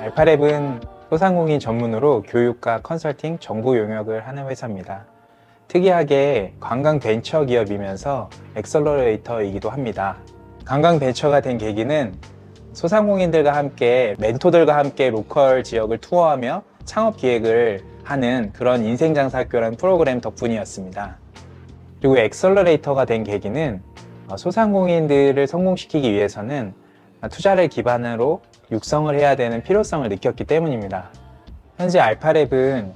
알파랩은 소상공인 전문으로 교육과 컨설팅, 정보 용역을 하는 회사입니다. 특이하게 관광 벤처 기업이면서 엑셀러레이터이기도 합니다. 관광 벤처가 된 계기는 소상공인들과 함께 멘토들과 함께 로컬 지역을 투어하며 창업 기획을 하는 그런 인생 장사 학교라는 프로그램 덕분이었습니다. 그리고 엑셀러레이터가 된 계기는 어, 소상공인들을 성공시키기 위해서는 투자를 기반으로 육성을 해야 되는 필요성을 느꼈기 때문입니다. 현재 알파랩은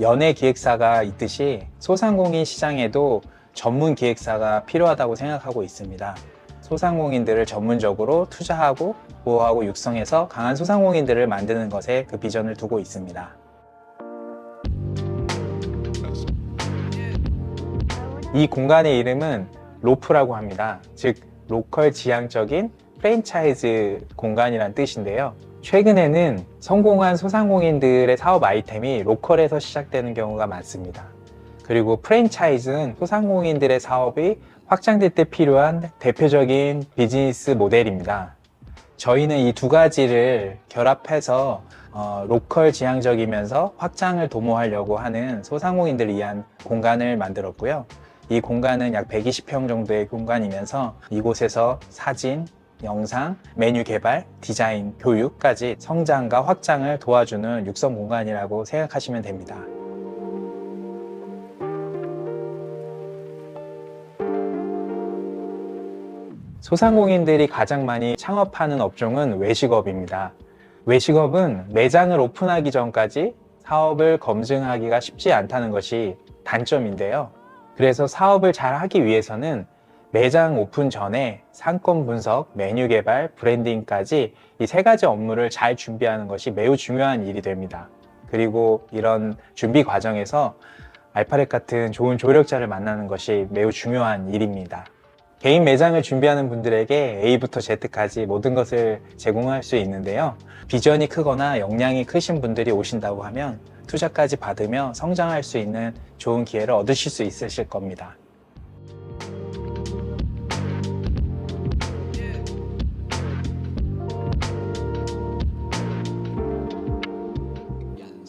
연예 기획사가 있듯이 소상공인 시장에도 전문 기획사가 필요하다고 생각하고 있습니다. 소상공인들을 전문적으로 투자하고 보호하고 육성해서 강한 소상공인들을 만드는 것에 그 비전을 두고 있습니다. 이 공간의 이름은 로프라고 합니다. 즉, 로컬 지향적인 프랜차이즈 공간이란 뜻인데요. 최근에는 성공한 소상공인들의 사업 아이템이 로컬에서 시작되는 경우가 많습니다. 그리고 프랜차이즈는 소상공인들의 사업이 확장될 때 필요한 대표적인 비즈니스 모델입니다. 저희는 이 두 가지를 결합해서 어, 로컬 지향적이면서 확장을 도모하려고 하는 소상공인들을 위한 공간을 만들었고요. 이 공간은 약 120평 정도의 공간이면서 이곳에서 사진, 영상, 메뉴 개발, 디자인, 교육까지 성장과 확장을 도와주는 육성 공간이라고 생각하시면 됩니다. 소상공인들이 가장 많이 창업하는 업종은 외식업입니다. 외식업은 매장을 오픈하기 전까지 사업을 검증하기가 쉽지 않다는 것이 단점인데요. 그래서 사업을 잘 하기 위해서는 매장 오픈 전에 상권 분석, 메뉴 개발, 브랜딩까지 이 세 가지 업무를 잘 준비하는 것이 매우 중요한 일이 됩니다. 그리고 이런 준비 과정에서 알파렛 같은 좋은 조력자를 만나는 것이 매우 중요한 일입니다. 개인 매장을 준비하는 분들에게 A부터 Z까지 모든 것을 제공할 수 있는데요. 비전이 크거나 역량이 크신 분들이 오신다고 하면 투자까지 받으며 성장할 수 있는 좋은 기회를 얻으실 수 있으실 겁니다.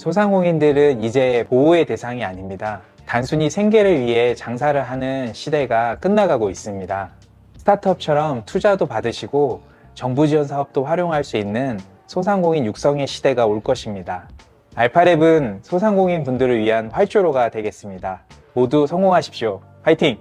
소상공인들은 이제 보호의 대상이 아닙니다. 단순히 생계를 위해 장사를 하는 시대가 끝나가고 있습니다. 스타트업처럼 투자도 받으시고 정부 지원 사업도 활용할 수 있는 소상공인 육성의 시대가 올 것입니다. 알파랩은 소상공인 분들을 위한 활주로가 되겠습니다. 모두 성공하십시오. 화이팅!